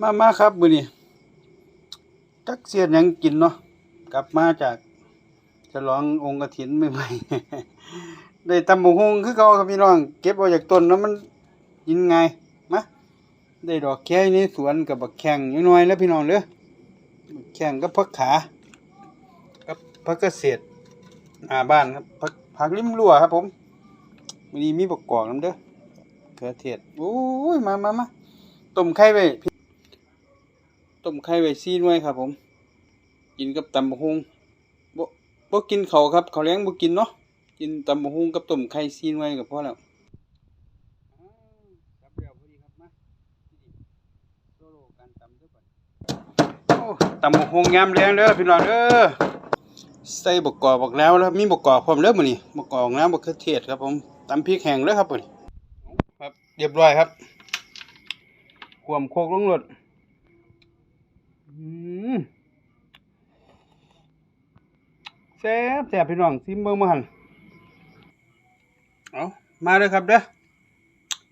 มามาครับมือนี้จักเสียดยังกินเนาะกลับมาจากฉลององค์กฐินใหม่ๆได้ตำบักหุ่งคือเก่าครับพี่น้อง เก็บเอาจากต้นแล้วมันกินไงมาได้ดอกแค่ในสวนกับบักแข้งน้อยๆแล้วพี่น้องเด้อแข้งกับผักขากับผักเกษตรหน้าบ้านครับผักผักริมรั้วครับผมมื้อนี้มีบักกอกนํเด้อเขือเทศโอ้ยมามามาต้มไข่ไว้ ต้มไข่ไว้ซี่หน่วยครับผม กินกับตำบักหุ่งบ่บ่กินเขาวครับเขาวแล้งบ่กินเนาะกินตำบักหุ่งกับต้มไข่ซี่หน่วยก็พอแล้วอ้าวจับแล้วพอดีครับมาโซโล่การตำซะก่อนโอ้ตำบักหุ่งยามแรงเด้อพี่น้องเด้อใส่บักกอกบักแล้วแล้วมีบักกอกพร้อมเด้อมื้อนี้บักกอกน้ำบักเขือเทศครับผมตำพริกแห้งเด้อครับมื้อนี้ครับเรียบร้อยครับความโคกลงรสอืม แซ่บแซ่บพี่น้องซิมเบิ่งมาหั่นเอามาเลยครับเด้อ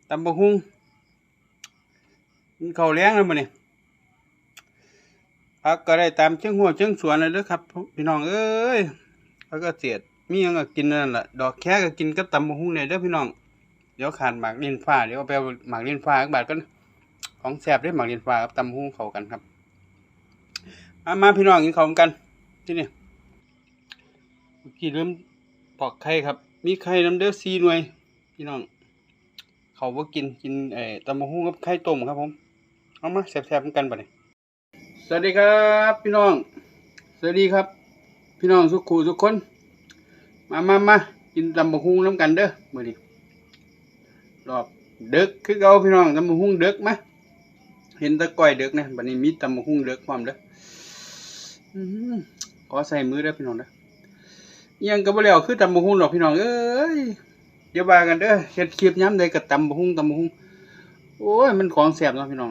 ตำบักหุ่งกินข้าแล้งแล้วมื้อนี้พักก็ได้ตามเชิงหัวเชิงสวนเลยเด้อครับ พี่น้องเอ้ยแล้วก็เสียดมีหยังก็กินนั่นแหละดอกแค่ก็กินกับตำบักหุ่งได้เด้อพี่น้องเดี๋ยวขาดหมากเลิ้นฟ้าเดี๋ยวเอาไปหมากเลิ้นฟ้าอีกบาทก่อนของแซ่บเด้หมากเลิ้นฟ้ากับตำบักหุ่งเขากันครับ มามาพี่น้องกินข้าวกัน ที่นี่เมื่อกี้เริ่มปอกไข่ครับ มีไข่น้ำเด้อซีหน่วย พี่น้อง เขาว่ากินกินเอ่อตำมะฮุ่งกับไข่ต้มครับผม เอามาแซ่บๆกันปะเนี่ยสวัสดีครับ พี่น้อง สวัสดีครับ พี่น้องทุกคู่ทุกคน มามามากินตำมะฮุ่งน้ำกันเด้อมื่อนี้รอบเด็กคือเอาพี่น้องตำมะฮุ่งเด็กมาเห็นแตะก้อยเด็กนะบัดนี้มีตำมะฮุ่งเด็กความเด้ออืม ขอใส่มือได้พี่น้องเด้ออิหยังก็บ่แล้วคือตำบักหุ่งดอกพี่น้องเอ้ยเดี๋ยวว่ากันเด้อเฮ็ดคลิปยามใดก็ตำบักหุ่งตำบักหุ่งโอ้ยมันของแซ่บเนาะพี่น้อง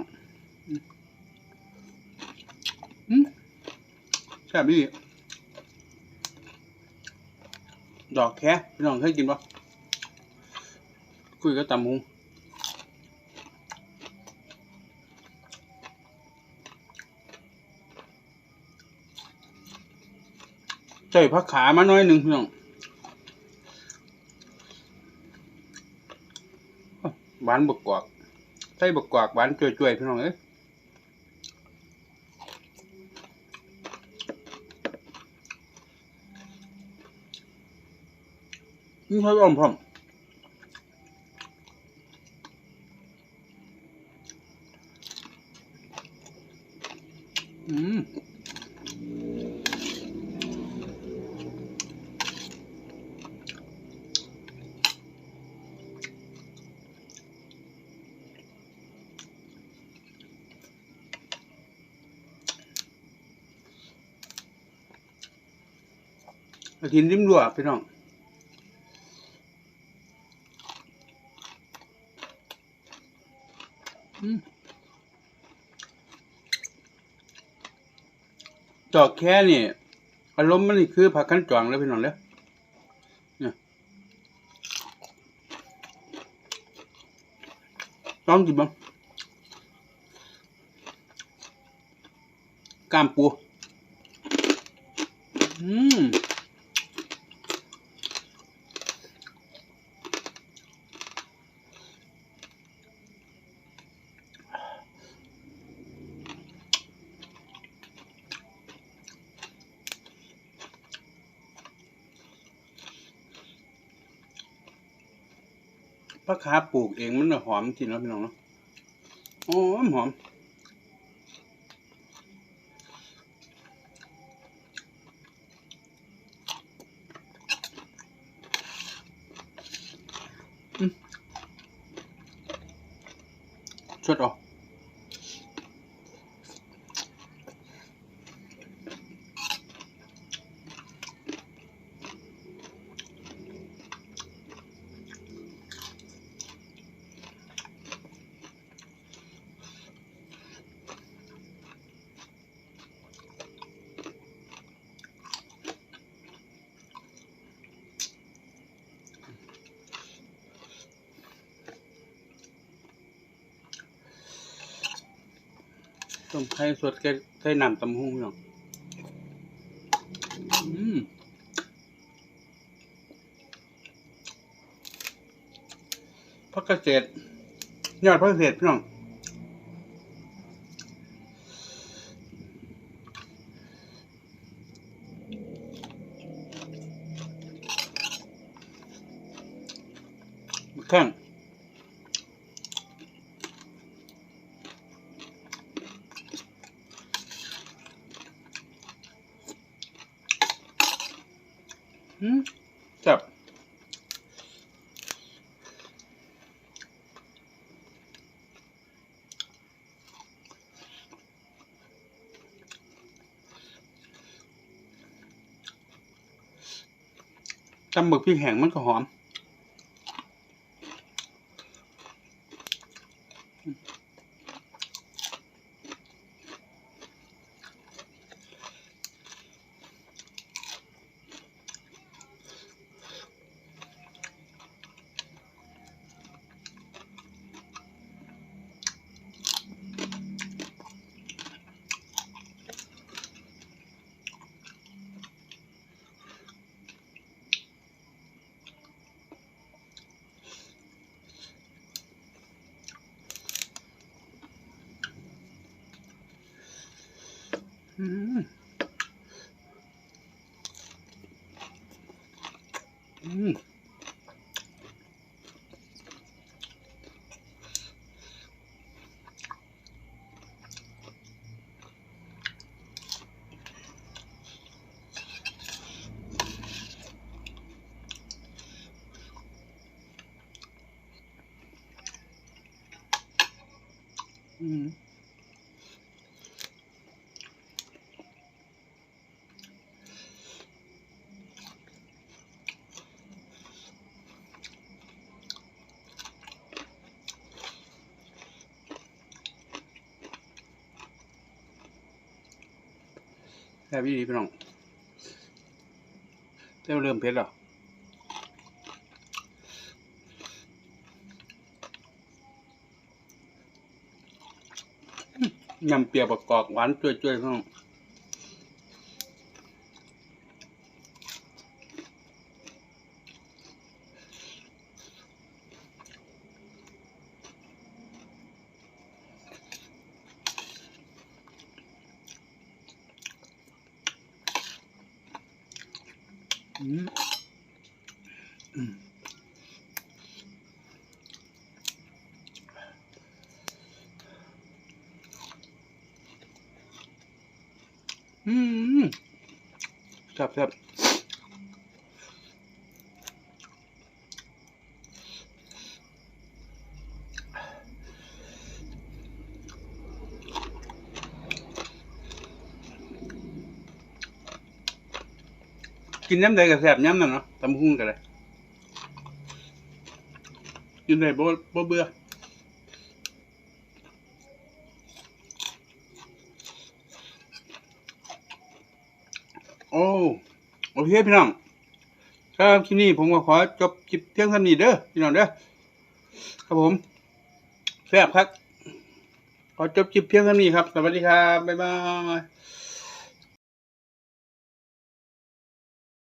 แซ่บดีดอกแค่พี่น้องเคยกินบ่คุยกับตำบักหุ่ง ใส่ผักขามาหน่อยหนึ่งพี่น้องหวานบกกวกใส่บกกวกหวานจ่วยๆพี่น้องเอ้ยนี่ใช้อ้อมพร้อมอืม กระถินริมรั้วพี่น้องอืมจอกแค่นี่อารมณ์มันนี่คือผักขันจองแล้วพี่น้องเด้อเนี่ยต้องกินบ้างกล้ามปูอืม ผักขาปลูกเองมันน่ะหอมจริงเนาะพี่น้องเนาะโอมหอมชดออก ต้มไข่สดใส่ใส่น้ำตำหุ้งพี่น้องอืมพักเกษตรยอดพักเกษตรพี่น้องแข้ง จับตำหมึกพริกแห้งมันก็หอม อืมอื แซ่บอีหลีพี่น้องเริ่มเริ่มเผ็ดแล้วอืมยำเปียกประกอบหวานจ่วยๆพี่น้อง อืมแซ่บแซ่บ กินน้ำใดก็แซ่บย้ำนั่นเนาะตำหุ้งกันเลยกินได้บ่บ่เบื่อโอ้โอเคพี่น้องครับคลิปนี้ผมก็ขอจบคลิปเพียงเท่านี้เด้อพี่น้องเด้อครับผมแซ่บครับ ขอจบคลิปเพียงเท่านี้ครับ สวัสดีครับ บ๊ายบาย